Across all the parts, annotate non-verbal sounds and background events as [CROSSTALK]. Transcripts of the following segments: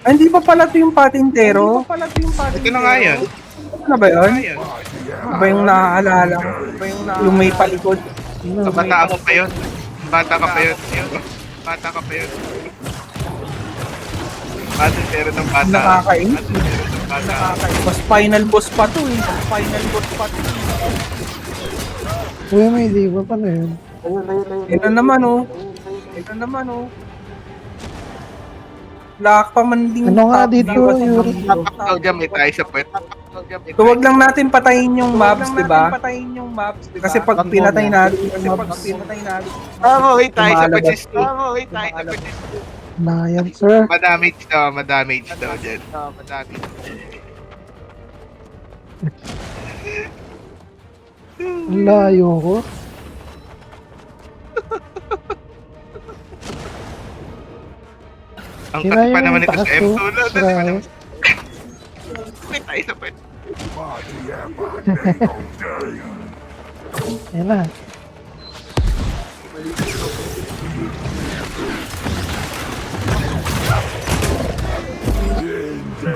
Ah, hindi pa pala ito yung patintero? Ito na nga yan. Ano ba yun? Ano ba yung naaalala ko? Ano ba yung, yung may palikod? Kabataan mo pa yun. Bata ka pa yun. Bata ka pa yun. Patintero ng bata. Nakakainis. Patintero ng bata. Mas final boss pa to eh. Mas final boss pa to. Uy, may di ba pa na yun? Ito naman oh. Ito naman oh. Laak pa man din. Ano nga dito, kasi Papakaw dyan, may tayo sa puwet. So wag lang natin patayin yung mobs, di ba? Patayin yung mobs, Kasi pag pinatay natin yung mobs, pinatay natin. Tama, wait tayo sa to. Tama, wait tayo sa purchase. Na yan, sir. Madamage daw, madamage daw dyan. Madamage. Ang layo ko. Ang Sira kat [LAUGHS] pa [LAUGHS] yung naman ito taas sa ko. M2. No, Sira yun. Wait tayo sa puwet. Yan na.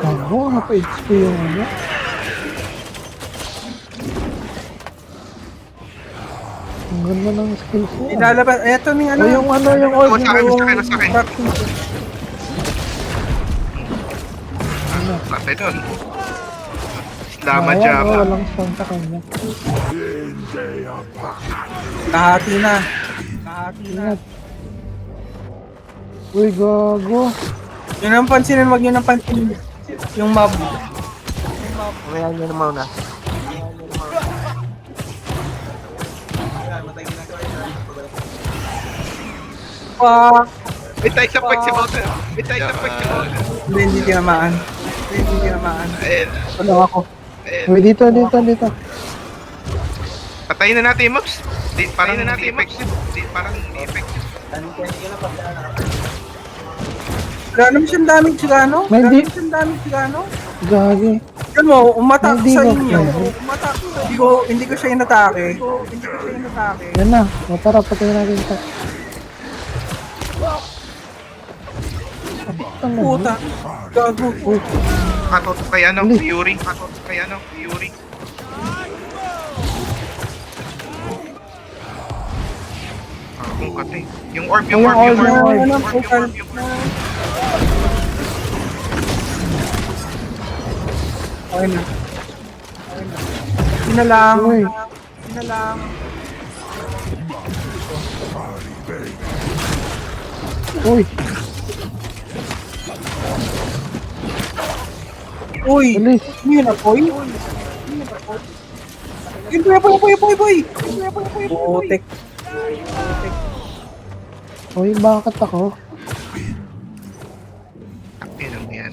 Gago, nga pa HP yung ano. Ang ganda ng skills mo. Ilalabas, eto ning ano. O yung ano, yung old Sa akin, sa akin, sa akin. practice. Patay doon. Islama Ayan, Java. oh, walang stun sa kanya. Kahati na. Kahati na. Uy, gago. Yun ang pansinin, wag yun ang pansinin. Yung mob. Kaya nyo na muna. Fuck. May tayo sa puwet si Mountain. May tayo sa puwet si Mountain. Hindi, hindi tinamaan. Hindi, hindi tinamaan. Ayan. Ano ako? Ayan. Uy, dito, dito, dito. Patayin na natin yung mobs. Di, parang na natin yung mobs. Di, parang hindi effective. Wala naman siyang damage sila, no? May Wala di- naman siyang damage sila, no? Gagi. Yan mo, umatak Hindi sa ko inyo. kaya. Umatak. Hindi ko, hindi ko siya inatake. Hindi ko siya inatake. Yan na. O tara, patay natin ito. Tama. Puta. Gago. Uy, Katot kay ano. Fury. Katot kay ano, Fury. Kung katay. Yung orb, yung Yung orb, yung orb, orb, yung yung orb. orb, yung orb, yung orb. Okay na. Okay na. Hindi na lang. Uy. Hindi na lang. uy. Uy. Ano yun na, boy? Yun, boy, boy, boy, boy, boy. Putek. Uy, bakit ako? Yan ang yan.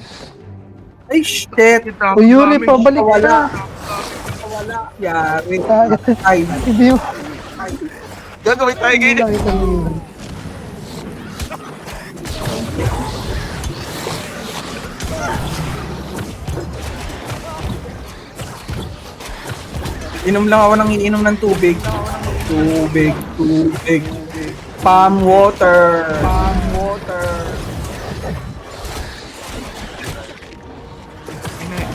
Ay, shit. Uy, Yuri, pabalik Wala. ka. Yari. Tayo. Ay, Hindi mo. Gagawin tayo ganyan. Inom lang ako ng iniinom ng tubig. Tubig, tubig. Palm water. Palm water.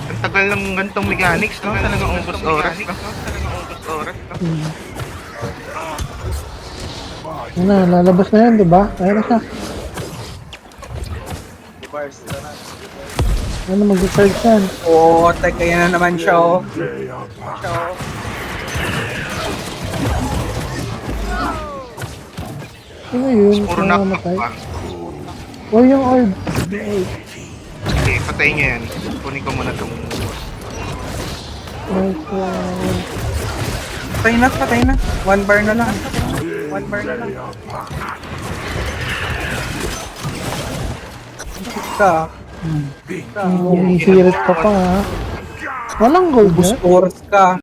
Ang tagal ng gantong mechanics, no? Talagang ubos oras, no? Talagang ubos oras, no? Yan na, lalabas na yan, di ba? Ayan na siya. Ano mag-charge yan? Oo, oh, teka yan na naman siya, oh. Siya, oh. Sino yun? Puro Sino knock namatay? pa. O yung orb. Sige, patayin nyo yan. Kunin ko muna itong... Nice one. Patay na, patay na. One bar na lang. One bar na lang. Ka. Ang sirit ka pa ha. Walang gold Bus na? oras ka.